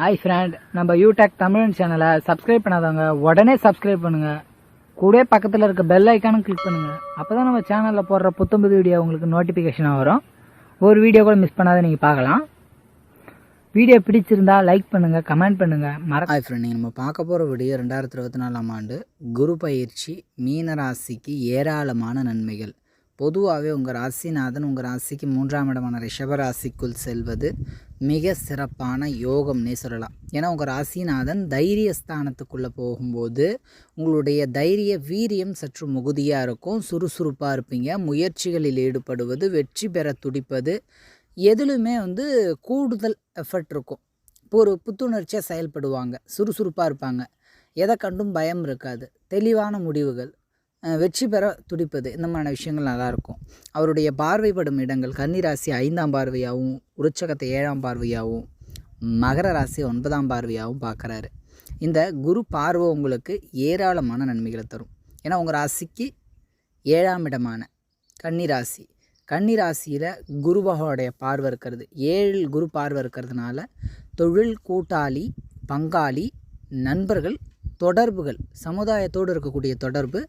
Hi friend நம்ம யூடெக் தமிழ் சேனலை subscribe பண்ணாதவங்க உடனே சப்ஸ்கிரைப் பண்ணுங்க. கூட பக்கத்தில் இருக்க பெல் ஐக்கானும் கிளிக் பண்ணுங்க. அப்பதான் நம்ம சேனலில் போடுற புத்தம்புது வீடியோ உங்களுக்கு நோட்டிஃபிகேஷனாக வரும். ஒரு வீடியோ கூட மிஸ் பண்ணாத நீங்கள் பார்க்கலாம். வீடியோ பிடிச்சிருந்தா லைக் பண்ணுங்க கமெண்ட் பண்ணுங்க. மற ஹாய் ஃப்ரெண்ட் நீங்கள் நம்ம பார்க்க போகிற வீடியோ ரெண்டாயிரத்தி இருபத்தி நாலாம் ஆண்டு குரு பயிற்சி மீனராசிக்கு ஏராளமான நன்மைகள். பொதுவாகவே உங்கள் ராசிநாதன் உங்கள் ராசிக்கு மூன்றாம் இடமான ரிஷபராசிக்குள் செல்வது மிக சிறப்பான யோகம்னே சொல்லலாம். ஏன்னா உங்கள் ராசிநாதன் தைரிய ஸ்தானத்துக்குள்ளே போகும்போது உங்களுடைய தைரிய வீரியம் சற்று முகுதியாக இருக்கும். சுறுசுறுப்பாக இருப்பீங்க. முயற்சிகளில் ஈடுபடுவது வெற்றி பெற துடிப்பது எதிலுமே வந்து கூடுதல் எஃபர்ட் இருக்கும். இப்போ ஒரு புத்துணர்ச்சியாக செயல்படுவாங்க. சுறுசுறுப்பாக இருப்பாங்க. எதை கண்டும் பயம் இருக்காது. தெளிவான முடிவுகள். வெற்றி பெற துடிப்பது இந்த மாதிரியான விஷயங்கள் நல்லாயிருக்கும். அவருடைய பார்வைப்படும் இடங்கள் கன்னிராசி ஐந்தாம் பார்வையாகவும் உருச்சகத்தை ஏழாம் பார்வையாகவும் மகர ராசி ஒன்பதாம் பார்வையாகவும் பார்க்குறாரு. இந்த குரு பார்வை உங்களுக்கு ஏராளமான நன்மைகளை தரும். ஏன்னா உங்கள் ராசிக்கு ஏழாம் இடமான கன்னிராசி கன்னிராசியில் குரு பகவானுடைய பார்வை இருக்கிறது. ஏழு குரு பார்வை இருக்கிறதுனால தொழில் கூட்டாளி பங்காளி நண்பர்கள் தொடர்புகள் சமுதாயத்தோடு இருக்கக்கூடிய தொடர்பு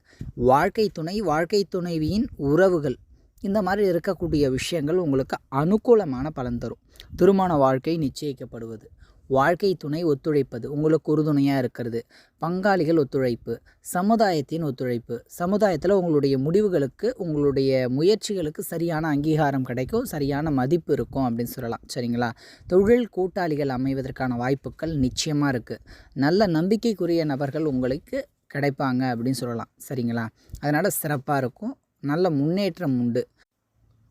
வாழ்க்கை துணை வாழ்க்கை துணைவியின் உறவுகள். இந்த மாதிரி இருக்கக்கூடிய விஷயங்கள் உங்களுக்கு அனுகூலமான பலன் தரும். திருமண வாழ்க்கை நிச்சயிக்கப்படுவது. வாழ்க்கை துணை ஒத்துழைப்பது உங்களுக்கு உறுதுணையாக இருக்கிறது. பங்காளிகள் ஒத்துழைப்பு சமுதாயத்தின் ஒத்துழைப்பு. சமுதாயத்தில் உங்களுடைய முடிவுகளுக்கு உங்களுடைய முயற்சிகளுக்கு சரியான அங்கீகாரம் கிடைக்கும் சரியான மதிப்பு இருக்கும் அப்படின்னு சொல்லலாம். சரிங்களா? தொழில் கூட்டாளிகள் அமைவதற்கான வாய்ப்புகள் நிச்சயமாக இருக்குது நல்ல நம்பிக்கைக்குரிய நபர்கள் உங்களுக்கு கிடைப்பாங்க அப்படின்னு சொல்லலாம். சரிங்களா? அதனால் சிறப்பாக இருக்கும். நல்ல முன்னேற்றம் உண்டு.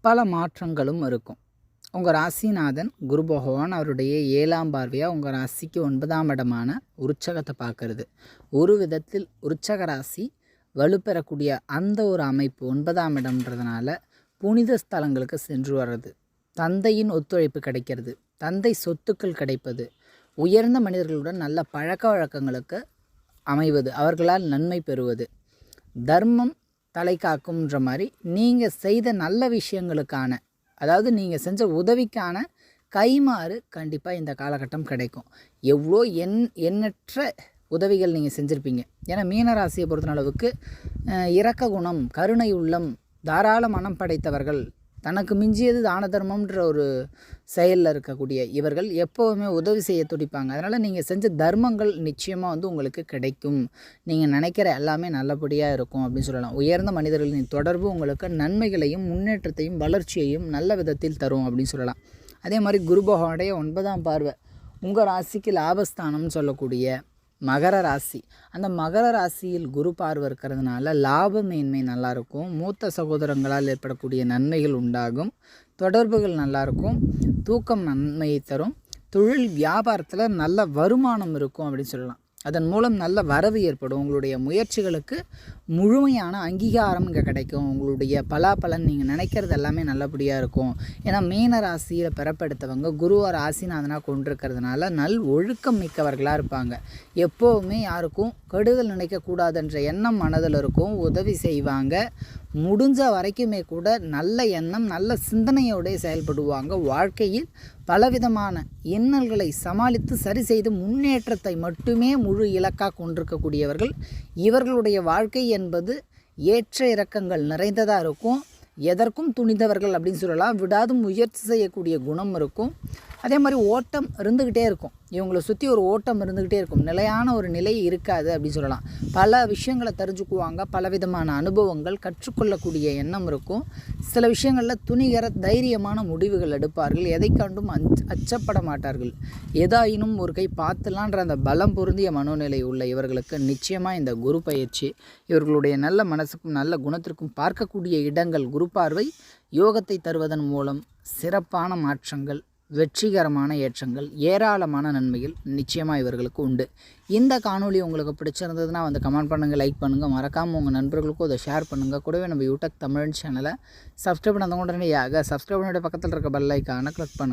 பல மாற்றங்களும் இருக்கும். உங்கள் ராசிநாதன் குரு பகவான் அவருடைய ஏழாம் பார்வையாக உங்கள் ராசிக்கு ஒன்பதாம் இடமான உற்சகத்தை பார்க்கறது. ஒரு விதத்தில் உற்சக ராசி வலுப்பெறக்கூடிய அந்த ஒரு அமைப்பு ஒன்பதாம் இடம்ன்றதுனால புனித ஸ்தலங்களுக்கு சென்று வர்றது. தந்தையின் ஒத்துழைப்பு கிடைக்கிறது. தந்தை சொத்துக்கள் கிடைப்பது. உயர்ந்த மனிதர்களுடன் நல்ல பழக்க வழக்கங்களுக்கு அமைவது. அவர்களால் நன்மை பெறுவது. தர்மம் தலை காக்கும்ன்ற மாதிரி நீங்கள் செய்த நல்ல விஷயங்களுக்கான அதாவது நீங்கள் செஞ்ச உதவிக்கான கைமாறு கண்டிப்பாக இந்த காலகட்டம் கிடைக்கும். எவ்வளோ எண் எண்ணற்ற உதவிகள் நீங்கள் செஞ்சுருப்பீங்க. ஏன்னா மீனராசியை பொறுத்த அளவுக்கு இரக்க குணம் கருணை உள்ளம் தாராள மனம் படைத்தவர்கள் தனக்கு மிஞ்சியது தான தர்மம்ன்ற ஒரு செயலில் இருக்கக்கூடிய இவர்கள் எப்போவுமே உதவி செய்ய துடிப்பாங்க. அதனால் நீங்கள் செஞ்ச தர்மங்கள் நிச்சயமாக வந்து உங்களுக்கு கிடைக்கும். நீங்கள் நினைக்கிற எல்லாமே நல்லபடியாக இருக்கும் அப்படின்னு சொல்லலாம். உயர்ந்த மனிதர்களின் தொடர்பு உங்களுக்கு நன்மைகளையும் முன்னேற்றத்தையும் வளர்ச்சியையும் நல்ல விதத்தில் தரும் அப்படின்னு சொல்லலாம். அதே மாதிரி குரு பகவானுடைய ஒன்பதாம் பார்வை உங்கள் ராசிக்கு லாபஸ்தானம்னு சொல்லக்கூடிய மகர ராசி. அந்த மகர ராசியில் குரு பார்வை இருக்கிறதுனால லாப மேன்மை நல்லாயிருக்கும். மூத்த சகோதரங்களால் ஏற்படக்கூடிய நன்மைகள் உண்டாகும். தொடர்புகள் நல்லாயிருக்கும். தூக்கம் நன்மையை தரும். தொழில் வியாபாரத்தில் நல்ல வருமானம் இருக்கும் அப்படின்னு சொல்லலாம். அதன் மூலம் நல்ல வரவு ஏற்படும். உங்களுடைய முயற்சிகளுக்கு முழுமையான அங்கீகாரம் இங்கே கிடைக்கும். உங்களுடைய பலாபலன் நீங்கள் நினைக்கிறது எல்லாமே நல்லபடியாக இருக்கும். ஏன்னா மீன ராசியில் பிறப்பெடுத்தவங்க குருவார் ராசிநாதனாக கொண்டிருக்கிறதுனால நல் ஒழுக்கம் மிக்கவர்களாக இருப்பாங்க. எப்போவுமே யாருக்கும் கெடுதல் நினைக்கக்கூடாதுன்ற எண்ணம் மனதில் இருக்கும். உதவி செய்வாங்க. முடிஞ்ச வரைக்குமே கூட நல்ல எண்ணம் நல்ல சிந்தனையோடு செயல்படுவாங்க. வாழ்க்கையில் பலவிதமான இன்னல்களை சமாளித்து சரி செய்து முன்னேற்றத்தை மட்டுமே முழு இலக்காக கொண்டிருக்கக்கூடியவர்கள். இவர்களுடைய வாழ்க்கை என்பது ஏற்ற இறக்கங்கள் நிறைந்ததாக இருக்கும். எதற்கும் துணிந்தவர்கள் அப்படின்னு சொல்லலாம். விடாது முயற்சி செய்யக்கூடிய குணம் இருக்கும். அதே மாதிரி ஓட்டம் இருந்துக்கிட்டே இருக்கும். இவங்களை சுற்றி ஒரு ஓட்டம் இருந்துக்கிட்டே இருக்கும். நிலையான ஒரு நிலை இருக்காது அப்படின்னு சொல்லலாம். பல விஷயங்களை தெரிஞ்சுக்குவாங்க. பலவிதமான அனுபவங்கள் கற்றுக்கொள்ளக்கூடிய எண்ணம் இருக்கும். சில விஷயங்களில் துணிகர தைரியமான முடிவுகள் எடுப்பார்கள். எதை கண்டும் அச் அச்சப்பட மாட்டார்கள். எதாயினும் ஒரு கை பார்த்துலான்ற அந்த பலம் பொருந்திய மனோநிலை உள்ள இவர்களுக்கு நிச்சயமாக இந்த குரு பயிற்சி இவர்களுடைய நல்ல மனசுக்கும் நல்ல குணத்திற்கும் பார்க்கக்கூடிய இடங்கள் குரு பார்வை யோகத்தை தருவதன் மூலம் சிறப்பான மாற்றங்கள் வெற்றிகரமான ஏற்றங்கள் ஏராளமான நன்மைகள் நிச்சயமாக இவர்களுக்கு உண்டு. இந்த காணொளி உங்களுக்கு பிடிச்சிருந்ததுன்னா வந்து கமெண்ட் பண்ணுங்கள் லைக் பண்ணுங்கள் மறக்காமல் உங்கள் நண்பர்களுக்கும் அதை ஷேர் பண்ணுங்கள் கூடவே நம்ம யூடியூப் தமிழ் சேனலை சப்ஸ்கிரைப் பண்ணாதவங்க உடனடியாக சப்ஸ்கிரைப் பண்ணிட்டு பக்கத்தில் இருக்க பெல் ஐக்கானை கிளிக் பண்ணுங்கள்